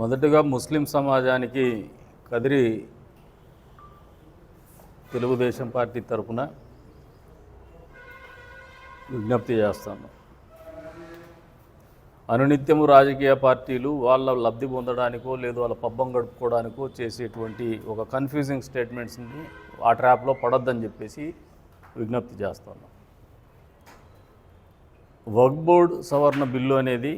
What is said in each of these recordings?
మొదటగా ముస్లిం సమాజానికి కదిరి తెలుగుదేశం పార్టీ తరపున విజ్ఞప్తి చేస్తాను. అనునిత్యము రాజకీయ పార్టీలు వాళ్ళ లబ్ధి పొందడానికో లేదు వాళ్ళ పబ్బం గడుపుకోవడానికో చేసేటువంటి ఒక కన్ఫ్యూజింగ్ స్టేట్మెంట్స్ని ఆ ట్రాప్లో పడొద్దని చెప్పేసి విజ్ఞప్తి చేస్తాను. వర్క్ బోర్డ్ సవరణ బిల్లు అనేది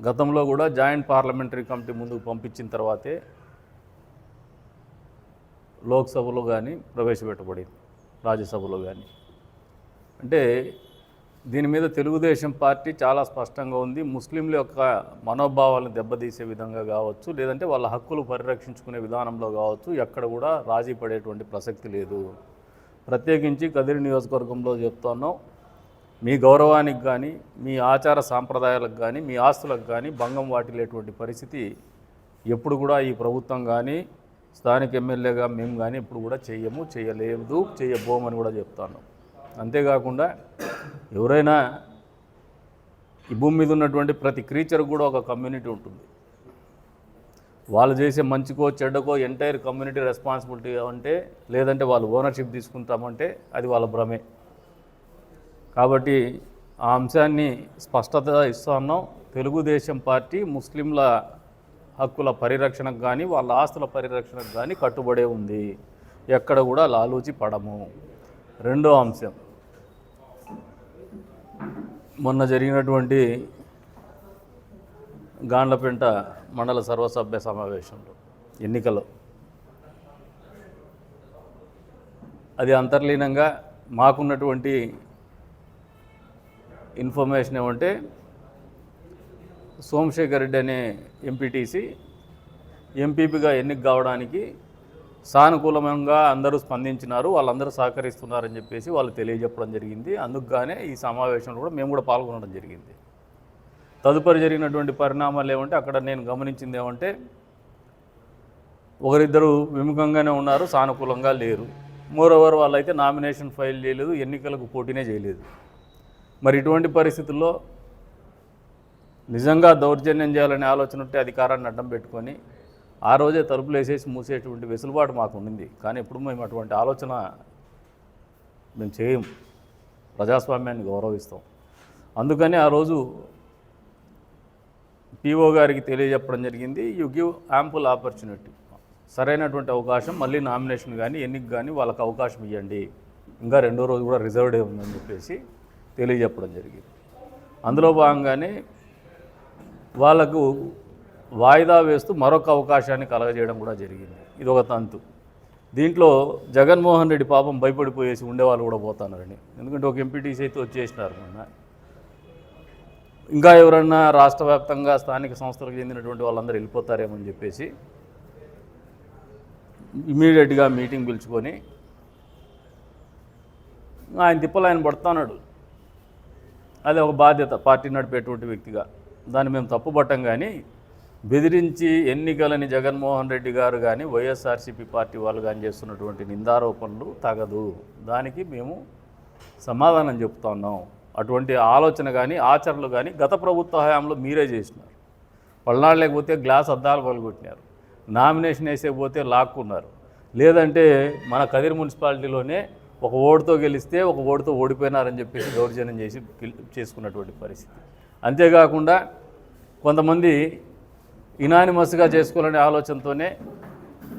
గతంలో కూడా జాయింట్ పార్లమెంటరీ కమిటీ ముందుకు పంపించిన తర్వాతే లోక్సభలో కానీ ప్రవేశపెట్టబడింది రాజ్యసభలో కానీ. అంటే దీని మీద తెలుగుదేశం పార్టీ చాలా స్పష్టంగా ఉంది. ముస్లింల యొక్క మనోభావాలను దెబ్బతీసే విధంగా కావచ్చు లేదంటే వాళ్ళ హక్కులు పరిరక్షించుకునే విధానంలో కావచ్చు ఎక్కడ కూడా రాజీ పడేటువంటి ప్రసక్తి లేదు. ప్రత్యేకించి కదిరి నియోజకవర్గంలో చెప్తున్నాం మీ గౌరవానికి కానీ మీ ఆచార సాంప్రదాయాలకు కానీ మీ ఆస్తులకు కానీ భంగం వాటిల్లేటువంటి పరిస్థితి ఎప్పుడు కూడా ఈ ప్రభుత్వం కానీ స్థానిక ఎమ్మెల్యేగా మేము కానీ ఎప్పుడు కూడా చేయము చేయలేదు చేయబోమని కూడా చెప్తాను. అంతేకాకుండా ఎవరైనా ఈ భూమి మీద ఉన్నటువంటి ప్రతి క్రీచర్ కూడా ఒక కమ్యూనిటీ ఉంటుంది. వాళ్ళు చేసే మంచికో చెడ్డకో ఎంటైర్ కమ్యూనిటీ రెస్పాన్సిబిలిటీ అంటే లేదంటే వాళ్ళు ఓనర్షిప్ తీసుకుంటామంటే అది వాళ్ళ భ్రమే. కాబట్టి ఆ అంశాన్ని స్పష్టత ఇస్తున్నాం తెలుగుదేశం పార్టీ ముస్లింల హక్కుల పరిరక్షణకు కానీ వాళ్ళ ఆస్తుల పరిరక్షణకు కానీ కట్టుబడే ఉంది. ఎక్కడ కూడా లాలూచి పడము. రెండో అంశం. మొన్న జరిగినటువంటి గాండ్లపెంట మండల సర్వసభ్య సమావేశంలో ఎన్నికలో. అది అంతర్లీనంగా మాకున్నటువంటి ఇన్ఫర్మేషన్ ఏమంటే సోమశేఖర్ రెడ్డి అనే ఎంపీటీసీ ఎంపీపీగా ఎన్నిక కావడానికి సానుకూలంగా అందరూ స్పందించినారు వాళ్ళందరూ సహకరిస్తున్నారని చెప్పేసి వాళ్ళు తెలియజెప్పడం జరిగింది. అందుకుగానే ఈ సమావేశంలో కూడా మేము కూడా పాల్గొనడం జరిగింది. తదుపరి జరిగినటువంటి పరిణామాలు ఏమంటే అక్కడ నేను గమనించింది ఏమంటే ఒకరిద్దరు విముఖంగానే ఉన్నారు సానుకూలంగా లేరు. మోరోవర్ వాళ్ళైతే నామినేషన్ ఫైల్ చేయలేదు ఎన్నికలకు పోటీనే చేయలేదు. మరి ఇటువంటి పరిస్థితుల్లో నిజంగా దౌర్జన్యం చేయాలనే ఆలోచన ఉంటే అధికారాన్ని అడ్డం పెట్టుకొని ఆ రోజే తలుపులు వేసేసి మూసేటువంటి వెసులుబాటు మాకు ఉండింది. కానీ ఇప్పుడు మేము అటువంటి ఆలోచన మేము చేయం ప్రజాస్వామ్యాన్ని గౌరవిస్తాం. అందుకని ఆ రోజు పిఓ గారికి తెలియజెప్పడం జరిగింది. You give ample opportunity. సరైనటువంటి అవకాశం మళ్ళీ నామినేషన్ కానీ ఎన్నిక కానీ వాళ్ళకి అవకాశం ఇవ్వండి ఇంకా రెండో రోజు కూడా రిజర్వ్డే ఉందని చెప్పేసి తెలియజెప్పడం జరిగింది. అందులో భాగంగానే వాళ్ళకు వాయిదా వేస్తూ మరొక అవకాశాన్ని కలగజేయడం కూడా జరిగింది. ఇది ఒక తంతు. దీంట్లో జగన్మోహన్ రెడ్డి పాపం భయపడిపోయేసి ఉండేవాళ్ళు కూడా పోతున్నారని ఎందుకంటే ఒక ఎంపీటీసీ అయితే వచ్చేసినారు మొన్న. ఇంకా ఎవరన్నా రాష్ట్ర వ్యాప్తంగా స్థానిక సంస్థలకు చెందినటువంటి వాళ్ళందరూ వెళ్ళిపోతారేమని చెప్పేసి ఇమీడియట్గా మీటింగ్ పిలుచుకొని ఆయన తిప్పలు ఆయన పడుతున్నాడు. అది ఒక బాధ్యత పార్టీ నడిపేటువంటి వ్యక్తిగా. దాన్ని మేము తప్పుపట్టం కానీ బెదిరించి ఎన్నికలని జగన్మోహన్ రెడ్డి గారు కానీ వైఎస్ఆర్సీపీ పార్టీ వాళ్ళు కానీ చేస్తున్నటువంటి నిందారోపణలు తగదు. దానికి మేము సమాధానం చెప్తున్నాం అటువంటి ఆలోచన కానీ ఆచరణలు కానీ గత ప్రభుత్వ హయాంలో మీరే చేసినారు. పల్నాడు లేకపోతే గ్లాస్ అద్దాలు పలుగొట్టినారు నామినేషన్ వేసేకపోతే లాక్కున్నారు. లేదంటే మన కదిరి మున్సిపాలిటీలోనే ఒక ఓటుతో గెలిస్తే ఒక ఓటుతో ఓడిపోయినారని చెప్పేసి దౌర్జన్యం చేసి చేసుకున్నటువంటి పరిస్థితి. అంతేకాకుండా కొంతమంది ఇనానిమస్గా చేసుకోవాలనే ఆలోచనతోనే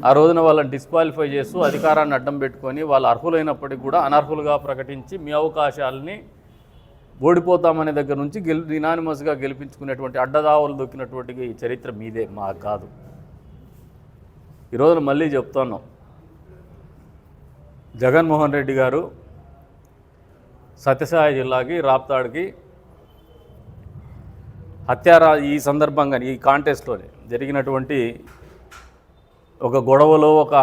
ఆ రోజున వాళ్ళని డిస్క్వాలిఫై చేస్తూ అధికారాన్ని అడ్డం పెట్టుకొని వాళ్ళు అర్హులైనప్పటికీ కూడా అనర్హులుగా ప్రకటించి మీ అవకాశాలని ఓడిపోతామనే దగ్గర నుంచి గెలు ఇనానిమస్గా గెలిపించుకునేటువంటి అడ్డదావులు దొక్కినటువంటి చరిత్ర మీదే మాకు కాదు. ఈరోజున మళ్ళీ చెప్తున్నాం జగన్మోహన్ రెడ్డి గారు సత్యసాయి జిల్లాకి రాప్తాడ్కి హత్యారా ఈ సందర్భంగా ఈ కాంటెస్ట్లోనే జరిగినటువంటి ఒక గొడవలో ఒక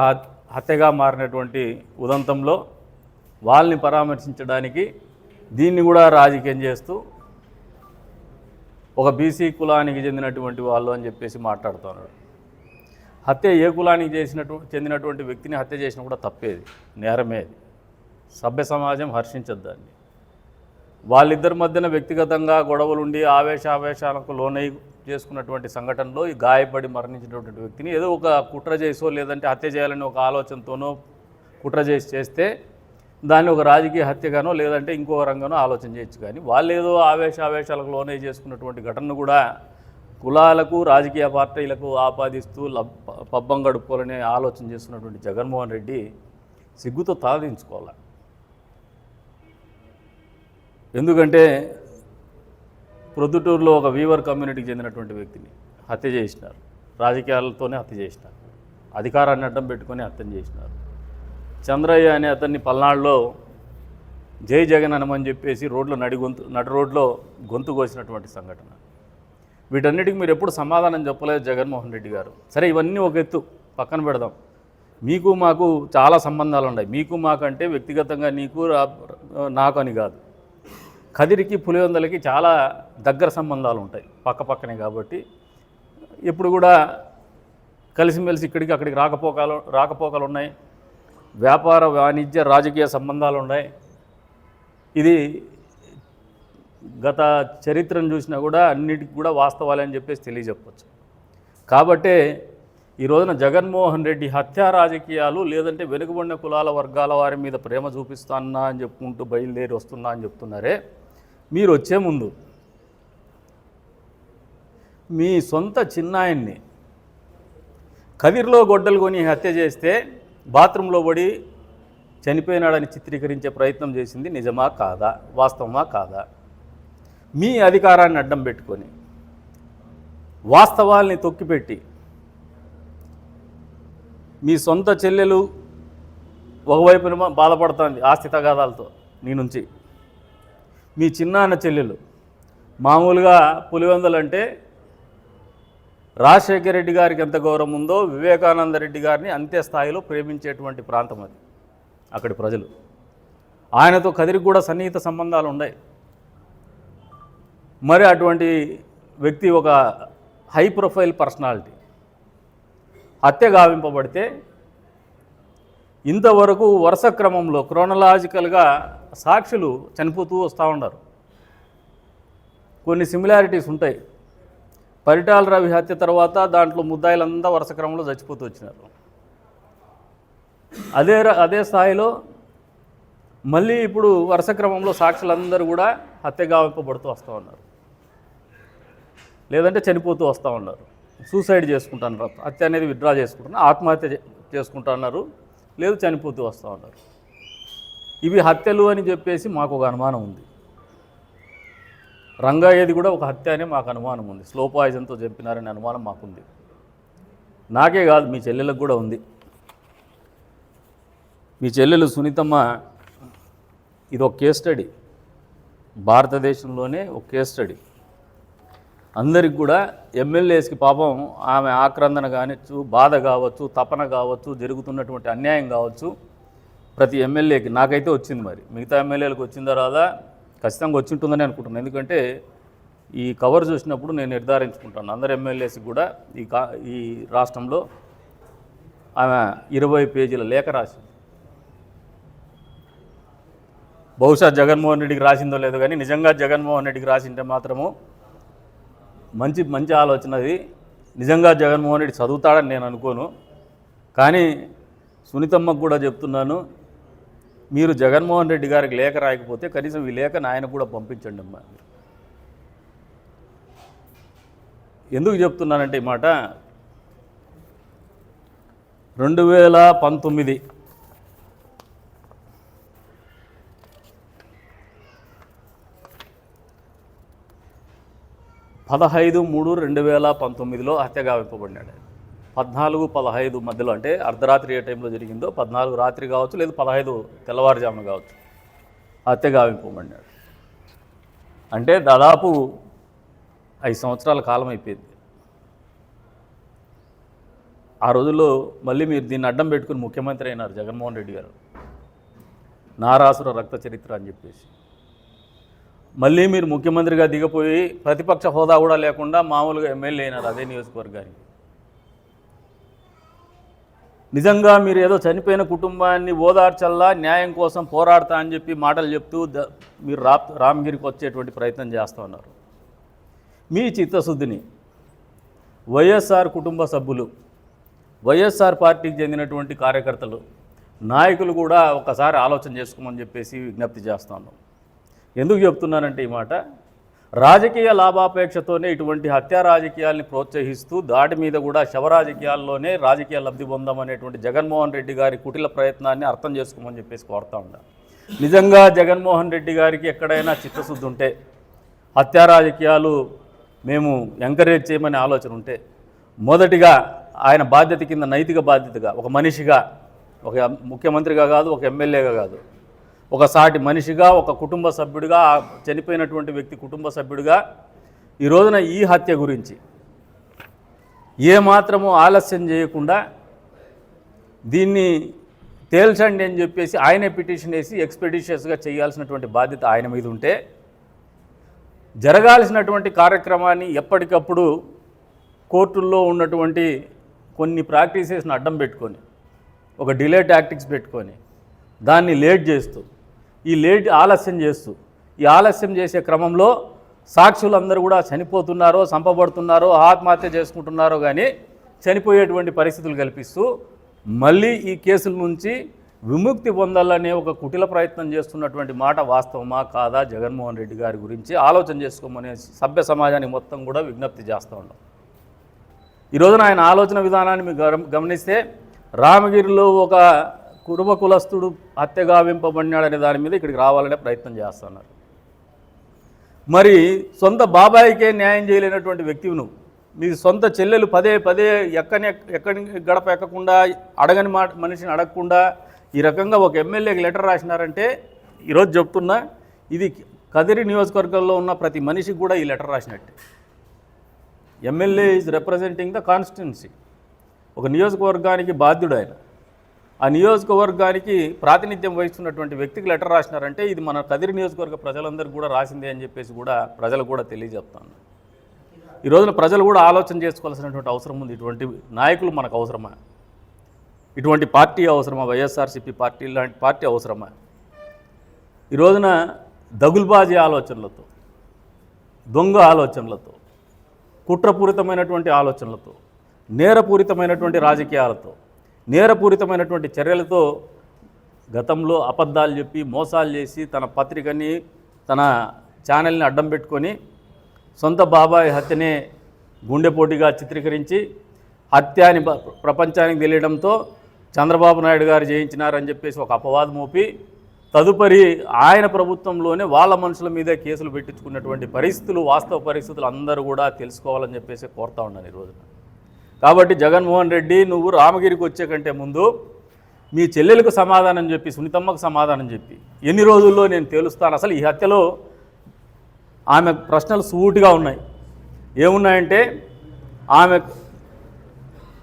హత్యగా మారినటువంటి ఉదంతంలో వాళ్ళని పరామర్శించడానికి దీన్ని కూడా రాజకీయం చేస్తూ ఒక బీసీ కులానికి చెందినటువంటి వాళ్ళు అని చెప్పేసి మాట్లాడుతున్నాడు హత్య ఏ కులానికి చేసినటు చెందినటువంటి వ్యక్తిని హత్య చేసినా కూడా తప్పేది నేరమే అది. సభ్య సమాజం హర్షించద్దు దాన్ని. వాళ్ళిద్దరి మధ్యన వ్యక్తిగతంగా గొడవలుండి ఆవేశ ఆవేశాలకు లోనై చేసుకున్నటువంటి సంఘటనలో ఈ గాయపడి మరణించినటువంటి వ్యక్తిని ఏదో ఒక కుట్ర చేసో లేదంటే హత్య చేయాలని ఒక ఆలోచనతోనో కుట్ర చేసి చేస్తే దాన్ని ఒక రాజకీయ హత్యగానో లేదంటే ఇంకో రంగానో ఆలోచన చేయొచ్చు కానీ వాళ్ళు ఏదో ఆవేశ ఆవేశాలకు చేసుకున్నటువంటి ఘటనను కూడా కులాలకు రాజకీయ పార్టీలకు ఆపాదిస్తూ లబ్ పబ్బం గడుపుకోవాలనే ఆలోచన చేస్తున్నటువంటి జగన్మోహన్ రెడ్డి సిగ్గుతో తలదించుకోవాలి ఎందుకంటే ప్రొద్దుటూరులో ఒక వీవర్ కమ్యూనిటీకి చెందినటువంటి వ్యక్తిని హత్య చేసినారు. రాజకీయాలతోనే హత్య చేసినారు. అధికారాన్ని అడ్డం పెట్టుకొని హత్య చేసినారు. చంద్రయ్య అనే అతన్ని పల్నాడులో జై జగన్ అనమని చెప్పేసి రోడ్లో నడి గొంతు నడి రోడ్లో గొంతు కోసినటువంటి సంఘటన. వీటన్నిటికి మీరు ఎప్పుడు సమాధానం చెప్పలేదు జగన్మోహన్ రెడ్డి గారు. సరే ఇవన్నీ ఒక ఎత్తు. పక్కన పెడదాం. మీకు మాకు చాలా సంబంధాలు ఉన్నాయి. మీకు మాకంటే వ్యక్తిగతంగా నీకు నాకు అని కాదు. కదిరికి పులివెందలకి చాలా దగ్గర సంబంధాలు ఉంటాయి. పక్క పక్కనే కాబట్టి ఇప్పుడు కూడా కలిసిమెలిసి ఇక్కడికి అక్కడికి రాకపోకలు రాకపోకలు ఉన్నాయి. వ్యాపార వాణిజ్య రాజకీయ సంబంధాలు ఉన్నాయి. ఇది గత చరిత్రను చూసినా కూడా అన్నిటికి కూడా వాస్తవాలే అని చెప్పేసి తెలియజెప్పచ్చు. కాబట్టే ఈ రోజున జగన్మోహన్ రెడ్డి హత్యా రాజకీయాలు లేదంటే వెనుకబడిన కులాల వర్గాల వారి మీద ప్రేమ చూపిస్తానా అని చెప్పుకుంటూ బయలుదేరి వస్తున్నా అని చెప్తున్నారే మీరు వచ్చే ముందు మీ సొంత చిన్నాయన్ని కదిర్లో గొడ్డలు కొని హత్య చేస్తే బాత్రూంలో పడి చనిపోయినాడని చిత్రీకరించే ప్రయత్నం చేసింది నిజమా కాదా? వాస్తవమా కాదా? మీ అధికారాన్ని అడ్డం పెట్టుకొని వాస్తవాల్ని తొక్కిపెట్టి మీ సొంత చెల్లెలు ఒకవైపున బాధపడుతుంది ఆస్తి తగాదాలతో నీ నుంచి. మీ చిన్నాన్న చెల్లెలు మామూలుగా పులివెందులంటే రాజశేఖర రెడ్డి గారికి ఎంత గౌరవం ఉందో వివేకానంద రెడ్డి గారిని అంతే స్థాయిలో ప్రేమించేటువంటి ప్రాంతం అది అక్కడి ప్రజలు. ఆయనతో కదిరికి కూడా సన్నిహిత సంబంధాలు ఉన్నాయి. మరి అటువంటి వ్యక్తి ఒక హై ప్రొఫైల్ పర్సనాలిటీ హత్య గావింపబడితే ఇంతవరకు వరుస క్రమంలో క్రోనలాజికల్గా సాక్షులు చనిపోతూ వస్తూ ఉన్నారు. కొన్ని సిమిలారిటీస్ ఉంటాయి. పరిటాల రవి హత్య తర్వాత దాంట్లో ముద్దాయిలంతా వరుస క్రమంలో చచ్చిపోతూ వచ్చినారు. అదే ర- అదే స్థాయిలో మళ్ళీ ఇప్పుడు వరుస క్రమంలో సాక్షులందరూ కూడా హత్య గావింపబడుతూ వస్తూ ఉన్నారు. లేదంటే చనిపోతూ వస్తూ ఉన్నారు. సూసైడ్ చేసుకుంటున్నారు హత్య అనేది విత్డ్రా చేసుకుంటున్నారు ఆత్మహత్య చేసుకుంటున్నారు లేదు చనిపోతూ వస్తూ ఉన్నారు. ఇవి హత్యలు అని చెప్పేసి మాకు ఒక అనుమానం ఉంది. రంగయ్యది కూడా ఒక హత్య అనే మాకు అనుమానం ఉంది. స్లో పాయిజన్తో చెప్పినారనే అనుమానం మాకుంది. నాకే కాదు మీ చెల్లెలకు కూడా ఉంది. మీ చెల్లెలు సునీతమ్మ ఇది ఒక కేస్ స్టడీ. భారతదేశంలోనే ఒక కేస్ స్టడీ. అందరికి కూడా ఎమ్మెల్యేస్కి పాపం ఆమె ఆక్రందన కావచ్చు బాధ కావచ్చు తపన కావచ్చు జరుగుతున్నటువంటి అన్యాయం కావచ్చు. ప్రతి ఎమ్మెల్యేకి నాకైతే వచ్చింది మరి. మిగతా ఎమ్మెల్యేలకు వచ్చిన రాదా ఖచ్చితంగా వచ్చి ఉంటుందని అనుకుంటున్నాను. ఎందుకంటే ఈ కవర్ చూసినప్పుడు నేను నిర్ధారించుకుంటాను. అందరు ఎమ్మెల్యేస్కి కూడా ఈ కా ఈ రాష్ట్రంలో ఆమె ఇరవై పేజీల లేఖ రాసింది. బహుశా జగన్మోహన్ రెడ్డికి రాసిందో లేదో కానీ నిజంగా జగన్మోహన్ రెడ్డికి రాసింటే మాత్రము మంచి మంచి ఆలోచన అది. నిజంగా జగన్మోహన్ రెడ్డి చదువుతాడని నేను అనుకోను. కానీ సునీతమ్మకు కూడా చెప్తున్నాను మీరు జగన్మోహన్ రెడ్డి గారికి లేఖ రాయకపోతే కనీసం ఈ లేఖను ఆయన కూడా పంపించండి అమ్మా. ఎందుకు చెప్తున్నానంటే ఈ మాట? రెండు వేల పంతొమ్మిది పదహైదు మూడు రెండు వేల పంతొమ్మిదిలో హత్య గావింపబడినాడు పద్నాలుగు పదహైదు మధ్యలో అంటే అర్ధరాత్రి ఏ టైంలో జరిగిందో పద్నాలుగు రాత్రి కావచ్చు లేదు పదహైదు తెల్లవారుజామున కావచ్చు హత్య గావింపబడినాడు అంటే దాదాపు ఐదు సంవత్సరాల కాలం అయిపోయింది. ఆ రోజుల్లో మళ్ళీ మీరు దీన్ని అడ్డం పెట్టుకుని ముఖ్యమంత్రి అయినారు జగన్మోహన్ రెడ్డి గారు. నారాసుర రక్త చరిత్ర అని చెప్పేసి. మళ్ళీ మీరు ముఖ్యమంత్రిగా దిగపోయి ప్రతిపక్ష హోదా కూడా లేకుండా మామూలుగా ఎమ్మెల్యే అయినారు అదే నియోజకవర్గానికి. నిజంగా మీరు ఏదో చనిపోయిన కుటుంబాన్ని ఓదార్చల్లా న్యాయం కోసం పోరాడతా అని చెప్పి మాటలు చెప్తూ మీరు రా రామగిరికి వచ్చేటువంటి ప్రయత్నం చేస్తూ ఉన్నారు. మీ చిత్తశుద్ధిని వైఎస్ఆర్ కుటుంబ సభ్యులు వైఎస్ఆర్ పార్టీకి చెందినటువంటి కార్యకర్తలు నాయకులు కూడా ఒకసారి ఆలోచన చేసుకోమని చెప్పేసి విజ్ఞప్తి చేస్తాను ఎందుకు చెప్తున్నానంటే ఈ మాట? రాజకీయ లాభాపేక్షతోనే ఇటువంటి హత్యా రాజకీయాల్ని ప్రోత్సహిస్తూ దాడి మీద కూడా శవ రాజకీయాల్లోనే రాజకీయ లబ్ధి పొందామనేటువంటి జగన్మోహన్ రెడ్డి గారి కుటిల ప్రయత్నాన్ని అర్థం చేసుకోమని చెప్పేసి కోరుతా ఉన్నా. నిజంగా జగన్మోహన్ రెడ్డి గారికి ఎక్కడైనా చిత్తశుద్ధి ఉంటే హత్యా రాజకీయాలు మేము ఎంకరేజ్ చేయమనే ఆలోచన ఉంటే మొదటిగా ఆయన బాధ్యత కింద నైతిక బాధ్యతగా ఒక మనిషిగా ఒక ముఖ్యమంత్రిగా కాదు ఒక ఎమ్మెల్యేగా కాదు ఒకసాటి మనిషిగా ఒక కుటుంబ సభ్యుడిగా చనిపోయినటువంటి వ్యక్తి కుటుంబ సభ్యుడిగా ఈ రోజున ఈ హత్య గురించి ఏ మాత్రము ఆలస్యం చేయకుండా దీన్ని తేల్చండి అని చెప్పేసి ఆయనే పిటిషన్ వేసి ఎక్స్పెడిషియస్గా చేయాల్సినటువంటి బాధ్యత ఆయన మీద ఉంటే జరగాల్సినటువంటి కార్యక్రమాన్ని ఎప్పటికప్పుడు కోర్టుల్లో ఉన్నటువంటి కొన్ని ప్రాక్టీసెస్ని అడ్డం పెట్టుకొని ఒక డిలే టాక్టిక్స్ పెట్టుకొని దాన్ని లేట్ చేస్తూ ఈ లేట్ ఆలస్యం చేస్తూ ఈ ఆలస్యం చేసే క్రమంలో సాక్షులందరూ కూడా చనిపోతున్నారో చంపబడుతున్నారో ఆత్మహత్య చేసుకుంటున్నారో కానీ చనిపోయేటువంటి పరిస్థితులు కల్పిస్తూ మళ్ళీ ఈ కేసుల నుంచి విముక్తి పొందాలనే ఒక కుటిల ప్రయత్నం చేస్తున్నటువంటి మాట వాస్తవమా కాదా జగన్మోహన్ రెడ్డి గారి గురించి ఆలోచన చేసుకోమనే సభ్య సమాజానికి మొత్తం కూడా విజ్ఞప్తి చేస్తూ ఉన్నాం. ఈ రోజున ఆయన ఆలోచన విధానాన్ని మీరు గమనిస్తే రామగిరిలో ఒక కురుమ కులస్తుడు హత్యగావింపబడినాడనే దాని మీద ఇక్కడికి రావాలనే ప్రయత్నం చేస్తున్నారు. మరి సొంత బాబాయికే న్యాయం చేయలేనటువంటి వ్యక్తివి నువ్వు. మీ సొంత చెల్లెలు పదే పదే ఎక్కని ఎక్కడి గడప ఎక్కకుండా అడగని మాట మనిషిని అడగకుండా ఈ రకంగా ఒక ఎమ్మెల్యేకి లెటర్ రాసినారంటే ఈరోజు చెప్తున్నా ఇది కదిరి నియోజకవర్గంలో ఉన్న ప్రతి మనిషికి కూడా ఈ letter రాసినట్టే. MLA is representing the constituency. ఒక నియోజకవర్గానికి బాధ్యుడు ఆయన. ఆ నియోజకవర్గానికి ప్రాతినిధ్యం వహిస్తున్నటువంటి వ్యక్తికి లెటర్ రాసినారంటే ఇది మన కదిరి నియోజకవర్గ ప్రజలందరికీ కూడా రాసిందే అని చెప్పేసి కూడా ప్రజలు కూడా తెలియజెప్తాను. ఈ రోజున ప్రజలు కూడా ఆలోచన చేసుకోవాల్సినటువంటి అవసరం ఉంది. ఇటువంటి నాయకులు మనకు అవసరమా? ఇటువంటి పార్టీ అవసరమా? వైఎస్ఆర్సీపీ పార్టీ లాంటి పార్టీ అవసరమా? ఈ రోజున దగుల్బాజీ ఆలోచనలతో దొంగ ఆలోచనలతో కుట్రపూరితమైనటువంటి ఆలోచనలతో నేరపూరితమైనటువంటి రాజకీయాలతో నేరపూరితమైనటువంటి చర్యలతో గతంలో అబద్ధాలు చెప్పి మోసాలు చేసి తన పత్రికని తన ఛానల్ని అడ్డం పెట్టుకొని సొంత బాబాయ్ హత్యనే గుండెపోటీగా చిత్రీకరించి హత్య అని ప్రపంచానికి తెలియడంతో చంద్రబాబు నాయుడు గారు జయించినారని చెప్పేసి ఒక అపవాదం మోపి తదుపరి ఆయన ప్రభుత్వంలోనే వాళ్ళ మనుషుల మీదే కేసులు పెట్టించుకున్నటువంటి పరిస్థితులు వాస్తవ పరిస్థితులు అందరూ కూడా తెలుసుకోవాలని చెప్పేసి కోరుతా ఉన్నాను ఈ రోజున. కాబట్టి జగన్మోహన్ రెడ్డి నువ్వు రామగిరికి వచ్చే కంటే ముందు మీ చెల్లెలకు సమాధానం చెప్పి సునీతమ్మకు సమాధానం చెప్పి ఎన్ని రోజుల్లో నేను తేలుస్తాను? అసలు ఈ హత్యలో ఆమె ప్రశ్నలు సూటిగా ఉన్నాయి. ఏమున్నాయంటే ఆమె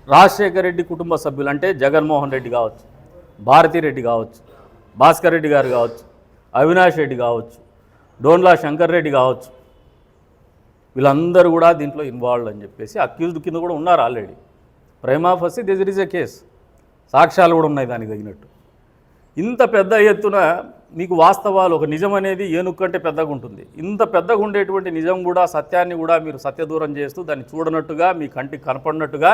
రాజశేఖర రెడ్డి కుటుంబ సభ్యులు అంటే జగన్మోహన్ రెడ్డి కావచ్చు భారతీరెడ్డి కావచ్చు భాస్కర్ రెడ్డి గారు కావచ్చు అవినాష్ రెడ్డి కావచ్చు డోన్లా శంకర్ రెడ్డి కావచ్చు వీళ్ళందరూ కూడా దీంట్లో ఇన్వాల్వ్ అని చెప్పేసి అక్యూజ్డ్ కింద కూడా ఉన్నారు already prima facie this is a case సాక్ష్యాలు కూడా ఉన్నాయి దానికి తగినట్టు. ఇంత పెద్ద ఎత్తున మీకు వాస్తవాలు ఒక నిజం అనేది ఏనుగు కంటే పెద్దగా ఉంటుంది. ఇంత పెద్దగా ఉండేటువంటి నిజం కూడా సత్యాన్ని కూడా మీరు సత్యదూరం చేస్తూ దాన్ని చూడనట్టుగా మీ కంటికి కనపడినట్టుగా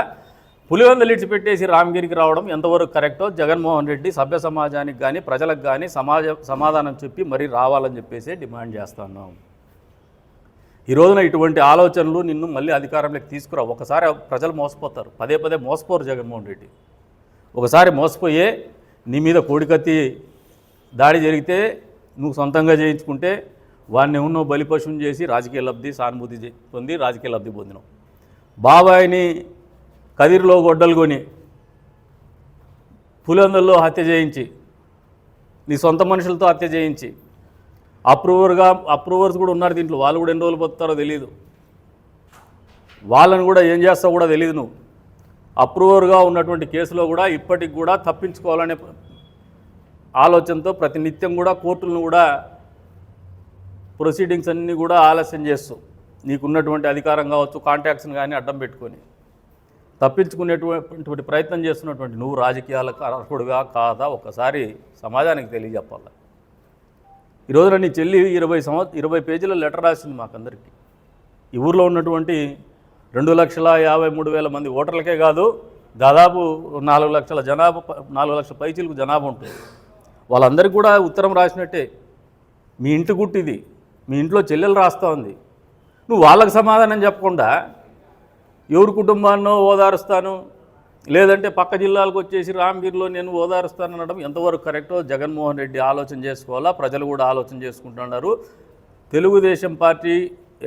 పులివెందులు ఇడిచిపెట్టేసి రామగిరికి రావడం ఎంతవరకు కరెక్టో జగన్మోహన్ రెడ్డి సభ్య సమాజానికి కానీ ప్రజలకు కానీ సమాజ సమాధానం చెప్పి మరీ రావాలని చెప్పేసి డిమాండ్ చేస్తున్నాం ఈ రోజున ఇటువంటి ఆలోచనలు నిన్ను మళ్ళీ అధికారంలోకి తీసుకురా. ఒకసారి ప్రజలు మోసపోతారు. పదే పదే మోసపోరు జగన్మోహన్ రెడ్డి. ఒకసారి మోసపోయే నీ మీద కోడికత్తి దాడి జరిగితే నువ్వు సొంతంగా చేయించుకుంటే వాడిని ఉన్నో బలిపశువుని చేసి రాజకీయ లబ్ధి సానుభూతి పొంది రాజకీయ లబ్ధి పొందినావు. బాబాయిని కదిరిలో గొడ్డలు కొని పులివెందుల్లో హత్య చేయించి నీ సొంత మనుషులతో హత్య చేయించి అప్రూవర్గా అప్రూవర్స్ కూడా ఉన్నారు దీంట్లో. వాళ్ళు కూడా ఎన్ని రోజులు పోతారో తెలియదు వాళ్ళని కూడా ఏం చేస్తావో కూడా తెలియదు నువ్వు. అప్రూవర్గా ఉన్నటువంటి కేసులో కూడా ఇప్పటికి కూడా తప్పించుకోవాలనే ఆలోచనతో ప్రతినిత్యం కూడా కోర్టులను కూడా ప్రొసీడింగ్స్ అన్నీ కూడా ఆలస్యం చేస్తూ నీకున్నటువంటి అధికారం కావచ్చు కాంటాక్ట్స్ని కానీ అడ్డం పెట్టుకొని తప్పించుకునేటువంటి ప్రయత్నం చేస్తున్నటువంటి నువ్వు రాజకీయాలకు అర్హుడుగా కాదా? ఒకసారి సమాజానికి తెలియజెప్పాలి. ఈరోజున నీ చెల్లి ఇరవై సంవత్సరం ఇరవై పేజీల లెటర్ రాసింది మాకందరికీ. ఈ ఊర్లో ఉన్నటువంటి రెండు లక్షల యాభై మూడు వేల మంది ఓటర్లకే కాదు దాదాపు నాలుగు లక్షల జనాభా ప- నాలుగు లక్షల పైచీలకు జనాభా ఉంటుంది. వాళ్ళందరికీ కూడా ఉత్తరం రాసినట్టే మీ ఇంటి గుట్టు ఇది మీ ఇంట్లో చెల్లెలు రాస్తోంది. నువ్వు వాళ్ళకి సమాధానం చెప్పకుండా ఎవరి కుటుంబాన్నో ఓదారుస్తాను లేదంటే పక్క జిల్లాలకు వచ్చేసి రామగిరిలో నేను ఓదారుస్తాను అనడం ఎంతవరకు కరెక్టో జగన్మోహన్ రెడ్డి ఆలోచన చేసుకోవాలా? ప్రజలు కూడా ఆలోచన చేసుకుంటున్నారు. తెలుగుదేశం పార్టీ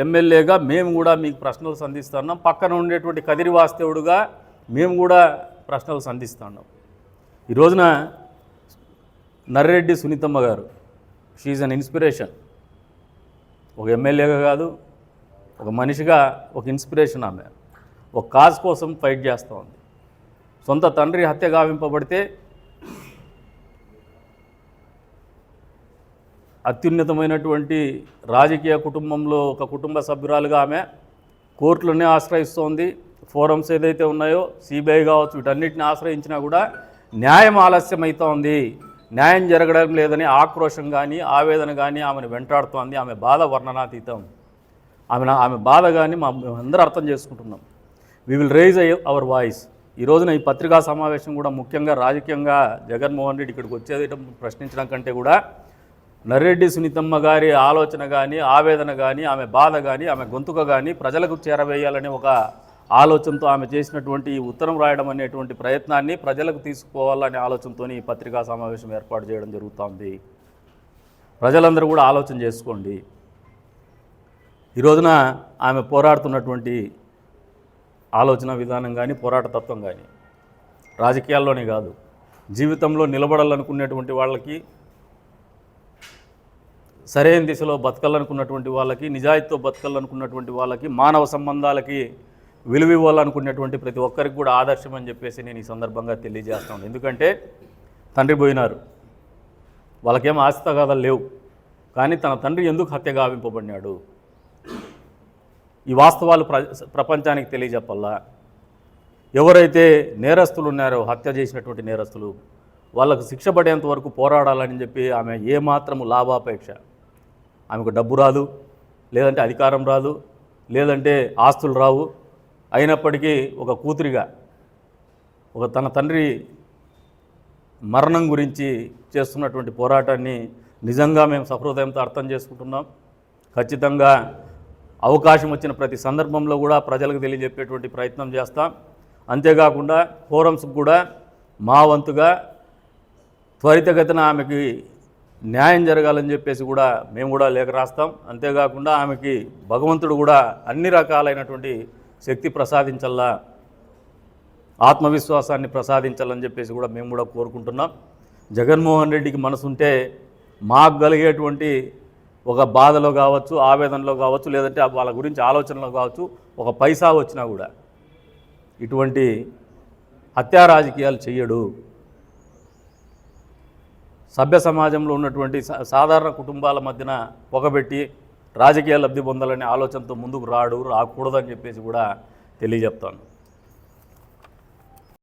ఎమ్మెల్యేగా మేము కూడా మీకు ప్రశ్నలు సంధిస్తున్నాం. పక్కన ఉండేటువంటి కదిరి వాస్తవుడుగా మేము కూడా ప్రశ్నలు సంధిస్తున్నాం. ఈ రోజున నర్రెడ్డి సునీతమ్మ గారు షీఈ్ అన్ ఇన్స్పిరేషన్ ఒక ఎమ్మెల్యేగా కాదు ఒక మనిషిగా ఒక ఇన్స్పిరేషన్ ఆమె. ఒక కాజ్ కోసం ఫైట్ చేస్తూ ఉంది సొంత తండ్రి హత్య గావింపబడితే అత్యున్నతమైనటువంటి రాజకీయ కుటుంబంలో ఒక కుటుంబ సభ్యురాలుగా ఆమె కోర్టులనే ఆశ్రయిస్తోంది. ఫోరమ్స్ ఏదైతే ఉన్నాయో సిబిఐ కావచ్చు వీటన్నిటిని ఆశ్రయించినా కూడా న్యాయం ఆలస్యం అవుతోంది న్యాయం జరగడం లేదని ఆక్రోశం కానీ ఆవేదన కానీ ఆమెను వెంటాడుతోంది. ఆమె బాధ వర్ణనాతీతం. ఆమె ఆమె బాధ కానీ మా అందరూ అర్థం చేసుకుంటున్నాం. We will raise our voice ఈ రోజున ఈ పత్రికా సమావేశం కూడా ముఖ్యంగా రాజకీయంగా జగన్మోహన్ రెడ్డి ఇక్కడికి వచ్చేది ప్రశ్నించడం కంటే కూడా నర్రెడ్డి సునీతమ్మ గారి ఆలోచన కానీ ఆవేదన కానీ ఆమె బాధ కానీ ఆమె గొంతుక కానీ ప్రజలకు చేరవేయాలనే ఒక ఆలోచనతో ఆమె చేసినటువంటి ఈ ఉత్తరం రాయడం అనేటువంటి ప్రయత్నాన్ని ప్రజలకు తీసుకుపోవాలనే ఆలోచనతో ఈ పత్రికా సమావేశం ఏర్పాటు చేయడం జరుగుతోంది. ప్రజలందరూ కూడా ఆలోచన చేసుకోండి. ఈ రోజున ఆమె పోరాడుతున్నటువంటి ఆలోచన విధానం కానీ పోరాట తత్వం కానీ రాజకీయాల్లోనే కాదు. జీవితంలో నిలబడాలనుకునేటువంటి వాళ్ళకి సరైన దిశలో బతకాలనుకున్నటువంటి వాళ్ళకి నిజాయితీతో బతకాలనుకున్నటువంటి వాళ్ళకి మానవ సంబంధాలకి విలువ ఇవ్వాలనుకునేటువంటి ప్రతి ఒక్కరికి కూడా ఆదర్శం అని చెప్పేసి నేను ఈ సందర్భంగా తెలియజేస్తాను ఎందుకంటే తండ్రి పోయినారు. వాళ్ళకేం ఆస్తితగాదాలు లేవు. కానీ తన తండ్రి ఎందుకు హత్య గావింపబడినాడు ఈ వాస్తవాలు ప్ర ప్రపంచానికి తెలియజెప్పల్లా? ఎవరైతే నేరస్తులు ఉన్నారో హత్య చేసినటువంటి నేరస్తులు వాళ్ళకు శిక్ష పడేంత వరకు పోరాడాలని చెప్పి ఆమె ఏమాత్రము లాభాపేక్ష. ఆమెకు డబ్బు రాదు లేదంటే అధికారం రాదు లేదంటే ఆస్తులు రావు. అయినప్పటికీ ఒక కూతురిగా ఒక తన తండ్రి మరణం గురించి చేస్తున్నటువంటి పోరాటాన్ని నిజంగా మేము సహృదయంతో అర్థం చేసుకుంటున్నాం. ఖచ్చితంగా అవకాశం వచ్చిన ప్రతి సందర్భంలో కూడా ప్రజలకు తెలియజెప్పేటువంటి ప్రయత్నం చేస్తాం. అంతేకాకుండా ఫోరమ్స్కి కూడా మా వంతుగా త్వరితగతిన ఆమెకి న్యాయం జరగాలని చెప్పేసి కూడా మేము కూడా లేఖ రాస్తాం. అంతేకాకుండా ఆమెకి భగవంతుడు కూడా అన్ని రకాలైనటువంటి శక్తి ప్రసాదించల్లా ఆత్మవిశ్వాసాన్ని ప్రసాదించాలని చెప్పేసి కూడా మేము కూడా కోరుకుంటున్నాం. జగన్మోహన్ రెడ్డికి మనసుంటే మాకు కలిగేటువంటి ఒక బాధలో కావచ్చు ఆవేదనలో కావచ్చు లేదంటే వాళ్ళ గురించి ఆలోచనలో కావచ్చు ఒక పైసా వచ్చినా కూడా ఇటువంటి హత్యా రాజకీయాలు చెయ్యడు. సభ్య సమాజంలో ఉన్నటువంటి సాధారణ కుటుంబాల మధ్యన పొగబెట్టి రాజకీయ లబ్ధి పొందాలనే ఆలోచనతో ముందుకు రాడు రాకూడదని చెప్పేసి కూడా తెలియజెప్తాను.